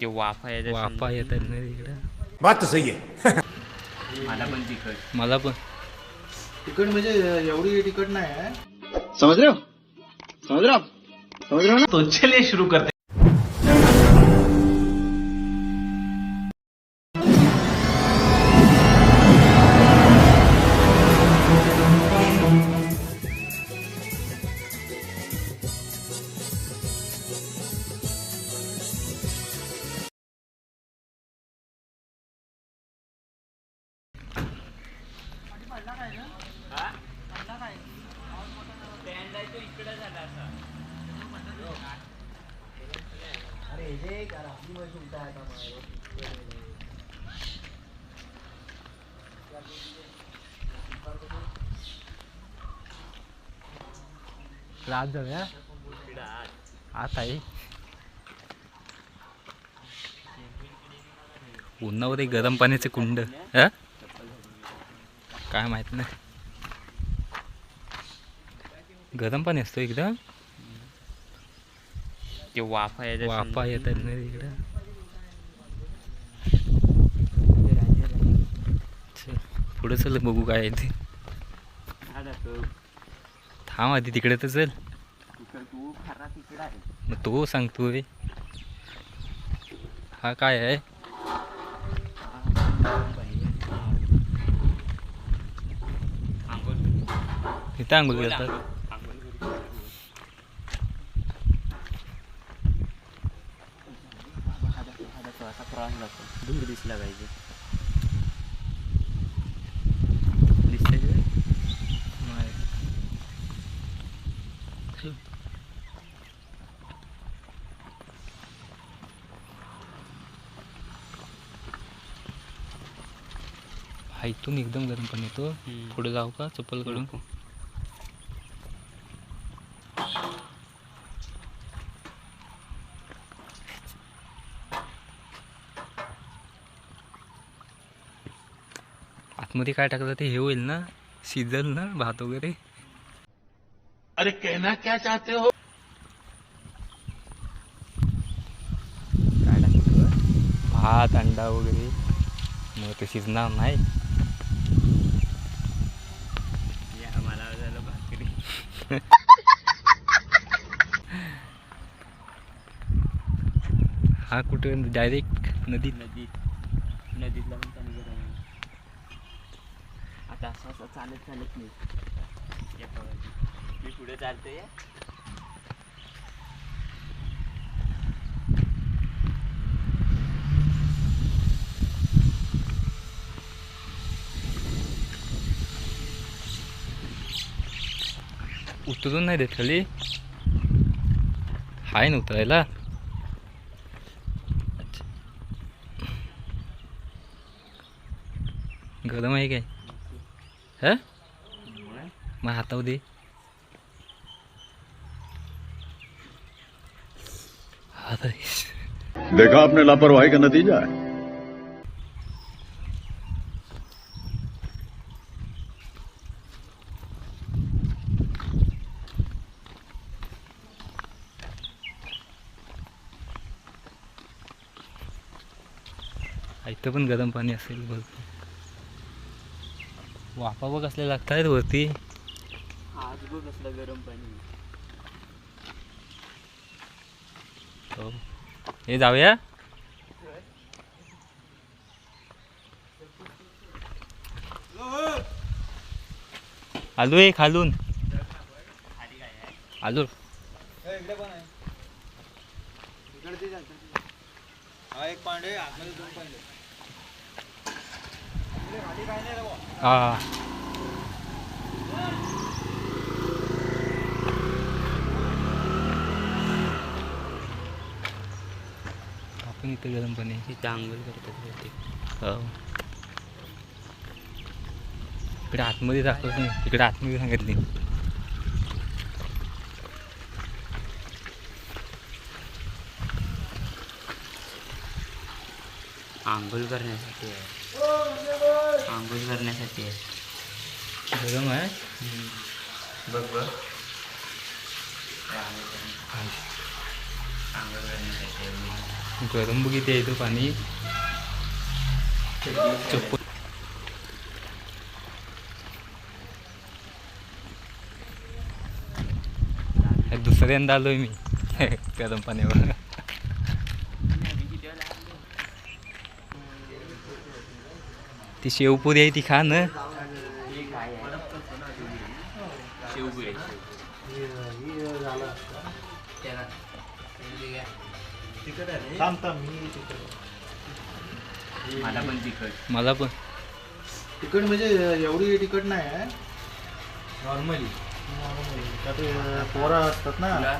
ते वाफा याच्या वाफा समजा. येतात ना इकडं बात तो सही है मला पण तिखट. मला पण. तिकट म्हणजे एवढी तिकट नाही आहे समझ रहे हो? समझ रहे हो आप समझ रहे हो ना? तो चलिए शुरू करते. रात जाऊया आता आहे उन्हावर गरम पाण्याचे कुंड. हा? काय माहीत नाही. गरम पाणी असतो एकदम? ते वाफा येत वाफा येत येतात ना इकडं चल, पुढं चल बघू काय आहे ते. थांब आधी तिकडे तर चल. आहे मग तो सांगतोय हा काय आहे? आंघोळ इथं आंघोळ करतात आंघोळ. आंघोळ करू. हा दाखव, हा दाखव, असा क्रॉस दाखव दूर दिसला पाहिजे. इथून एकदम गरम पाणी येतो. पुढे जाऊ का? चप्पल काढून? आतमध्ये काय टाकलं ते हे होईल ना? शिजल ना भात वगैरे? अरे कहना क्या चाहते हो? काय टाकलं? भात अंडा वगैरे. मग ते शिजणार नाही. या, मला झालं भाकरी. हा कुठे? डायरेक्ट नदीत. नदीत. नदीतला पण पाणी गरम आहे आता असं असं चालत चालत नाही. मी पुढे चालतोय या. उतरून नाही देत खाली हाय ना उतरायला अच्छा. गरम आहे काय ह? मग? हातावर दे. देखा आपने लापरवाही का नतीजा है। इथं पण गरम पाणी असेल भरपूर वाफा बघ असल्या लागतायत वरती. आज बघ कसलं गरम पाणी. हो. हे जाऊया? आलो आहे खालून आलो. इकडे पण आहे इकडे ते जातं. हा एक पांडे आतमध्ये दोन पांडे इकडे खाली आपण इथं गरम पाणी आहे. तिथे आंघोळ करतात हो. इकडे आतमध्ये दाखवत नाही इकडे आतमध्ये सांगितली. आंघोळ करण्यासाठी आहे. आंघोळ करण्यासाठी आहे. गरम आहे? बघ बघ. आहे. गरम बघित येतो पाणी. चप्पल. दुसऱ्यांदा आलोय मी. गरम पाण्यावर. ती शेवपुरी आहे ती खा ना मला पण तिखट. मला पण. तिकट म्हणजे एवढी तिकट नाही आहे. नॉर्मली. त्यात पोरा असतात ना.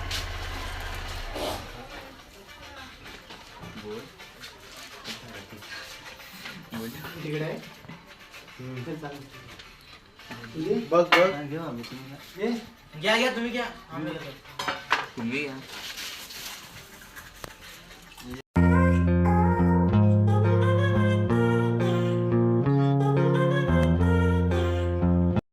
बोल बोल बघ बघ घ्या घ्या तुम्ही घ्या. तुम्ही घ्या